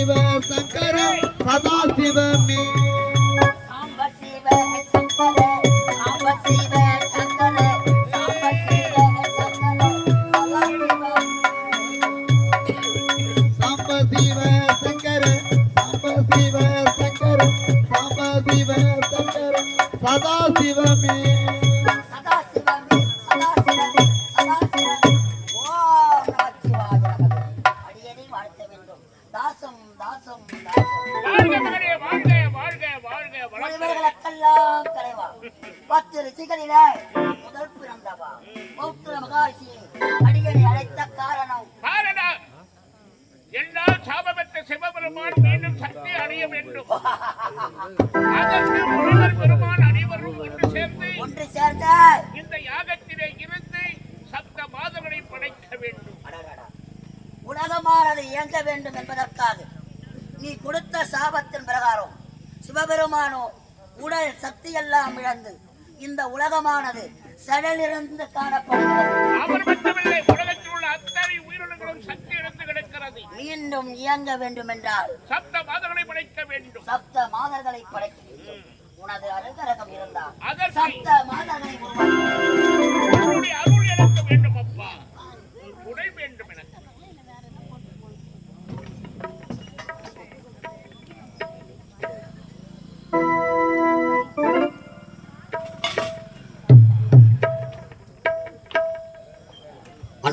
சதாசிவம் சங்கரம் சதாசிவமே. அடியனை அழைத்த காரணம். காரணம் எல்லாம் சாபமற்ற சிவபெருமான் மீண்டும் சக்தி அடைய வேண்டும். அதற்கு முனிவர் பெருமான் அனைவரும் ஒன்று சேர்ந்து ஒன்று சேர்ந்த இந்த யாகத்திலே இருந்து சப்த மாதங்களை படைக்க வேண்டும். உலகமானது இயங்க வேண்டும் என்பதற்காக நீ கொடுத்த சாபத்தின் பிரகாரம் சிவபெருமானோ உடல் சக்தியெல்லாம் இழந்து இந்த உலகமானது சடலிருந்து காணப்படுகிறது மீண்டும் இயங்க வேண்டும் என்றால் சப்த மாதங்களை படைக்க வேண்டும். சப்த மாதர்களை படைக்க வேண்டும். உனது அருகரகம் இருந்தால் சப்த மாதர்களை உருவாக்க வேண்டும்.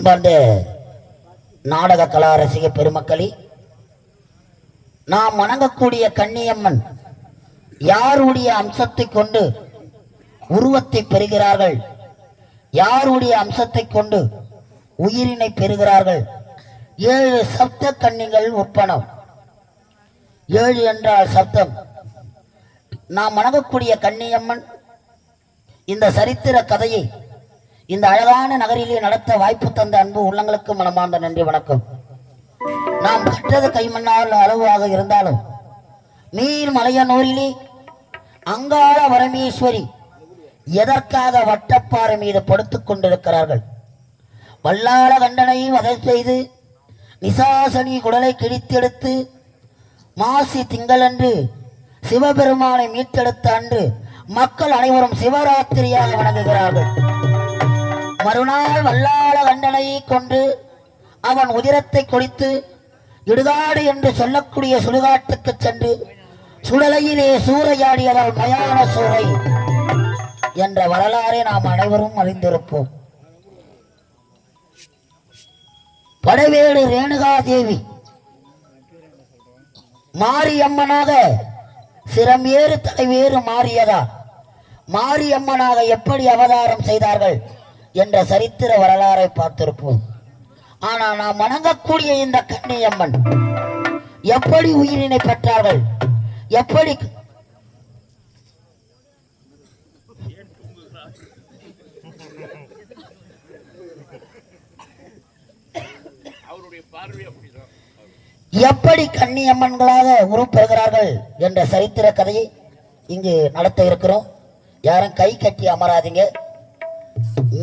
அன்பார்ந்த நாடக கலா ரசிக பெருமக்களே நாம் வணங்கக்கூடிய கன்னியம்மன் யாருடைய அம்சத்தை கொண்டு உருவத்தை பெறுகிறார்கள்? யாருடைய அம்சத்தை கொண்டு உயிரினை பெறுகிறார்கள்? ஏழு சப்த கன்னிகள் ஒப்பனம் ஏழு என்றால் சப்தம். நாம் வணங்கக்கூடிய கண்ணியம்மன் இந்த சரித்திர கதையை இந்த அழகான நகரிலே நடத்த வாய்ப்பு தந்த அன்பு உள்ளங்களுக்கு மனமார்ந்த நன்றி வணக்கம். நாம் கற்றது கைமண்ணால் அளவாக இருந்தாலும் நீர் மலையனூரிலே அங்காள பரமேஸ்வரி எதற்காக வட்டப்பாறை மீது படுத்துக் கொண்டிருக்கிறார்கள்? வல்லாள கண்டனை வதை செய்து நிசாசனி குடலை கிழித்தெடுத்து மாசி திங்களன்று சிவபெருமானை மீட்டெடுத்த அன்று மக்கள் அனைவரும் சிவராத்திரியாக வணங்குகிறார்கள். மறுநாள் வல்லாள கண்டனையை கொண்டு அவன் உதிரத்தை கொளித்து இடுகாடு என்று சொல்லக்கூடிய சுடுகாட்டுக்கு சென்று சுடலையிலே சூறையாடியவள் மயான சூறை என்ற வரலாறை நாம் அனைவரும் அறிந்திருப்போம். படவேடு ரேணுகா தேவி மாரியம்மனாக சிரமேறு தலைவேறு மாறியதா? மாரியம்மனாக எப்படி அவதாரம் செய்தார்கள்? என்ற சரித்திர வரலாறை பார்த்திருப்போம். ஆனா நாம் வணங்கக்கூடிய இந்த கண்ணியம்மன் எப்படி உயிரினை பெற்றார்கள்? எப்படி எப்படி கன்னியம்மன்களாக உருப்பெறுகிறார்கள் என்ற சரித்திர கதையை இங்கு நடத்த இருக்கிறோம். யாரும் கை கட்டி அமராதீங்க.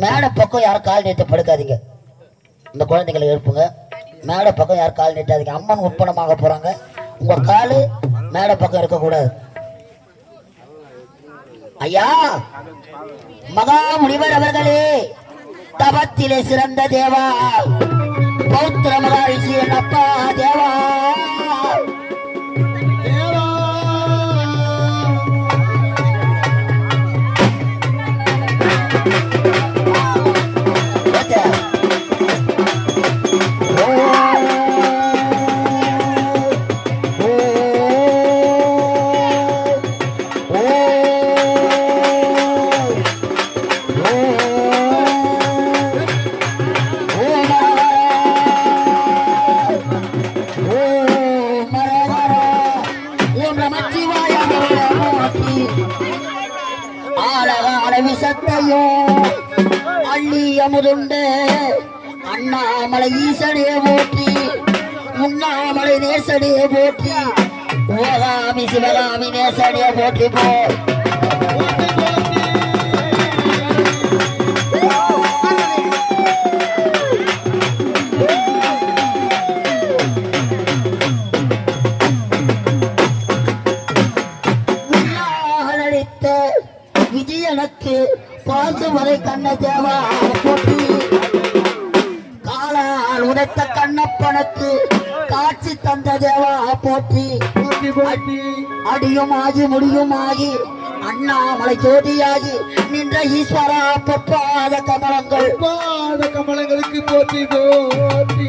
மேடை பக்கம் யாரும் கால் நீட்ட படுக்காதீங்க. இந்த குழந்தைகளை எழுப்புங்க. மேடை பக்கம் யாரும் கால் நீட்டாதீங்க. அம்மன் உற்பனமாக போறாங்க. உங்க காலு மேடை பக்கம் இருக்கக்கூடாது. ஐயா மகா முனிவர் அவர்களே தபத்திலே சிறந்த தேவா பௌத்திர மகாரிஷி ஆலகால விசத்தையோ அள்ளி அமுதுண்டு அண்ணாமலை ஈசனே போற்றி உண்ணாமலை நேசனே போற்றி ஓகாமி சிவகாமி நேசனே போற்றி போ. விஜயனுக்கு பாசுவதை கண்ண தேவா போட்டி காலால் உதைத்த கண்ணப்பனுக்கு காட்சி தந்த தேவா போற்றி. அடியும் ஆகி முடியும் ஆகி அண்ணாமலை ஜோதியாகி நின்ற ஈஸ்வரா பொற்பாத கமலங்கள். பாத கமலங்களுக்கு போட்டி போட்டி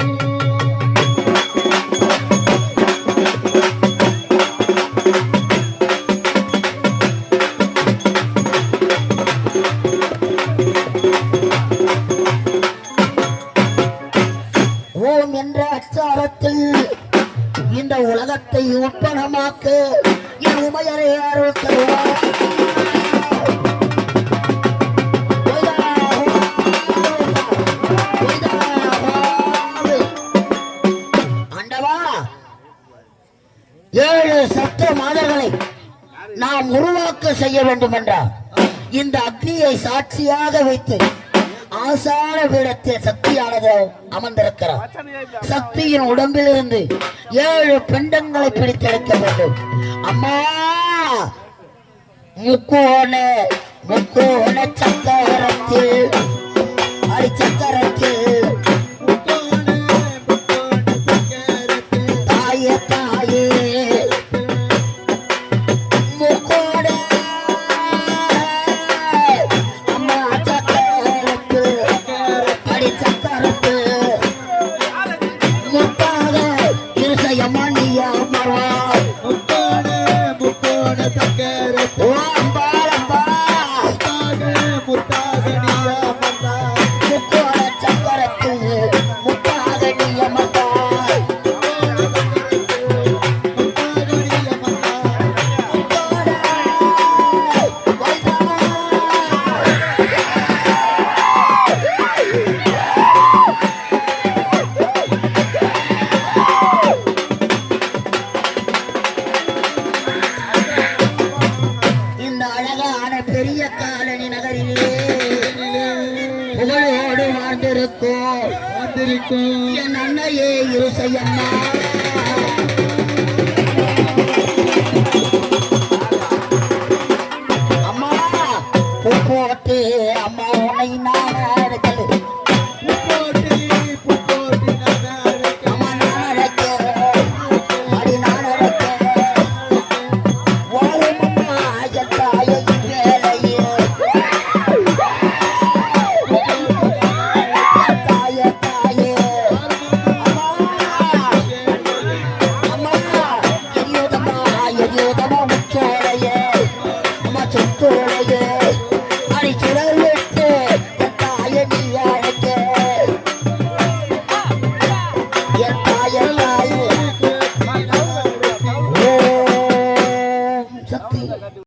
நாம் உருவாக்க செய்ய வேண்டும் என்றார் இந்த அக்னியை சாட்சியாக வைத்து ஆசார பீடத்தில் சக்தியானது அமர்ந்திருக்கிறார். சக்தியின் உடம்பிலிருந்து ஏழு பிண்டங்களை பிடித்தெடுக்க வேண்டும். அம்மா முக்கோண முக்கோண சக்கரத்தில் அடி சக்கரத்தில் இருசையம்மா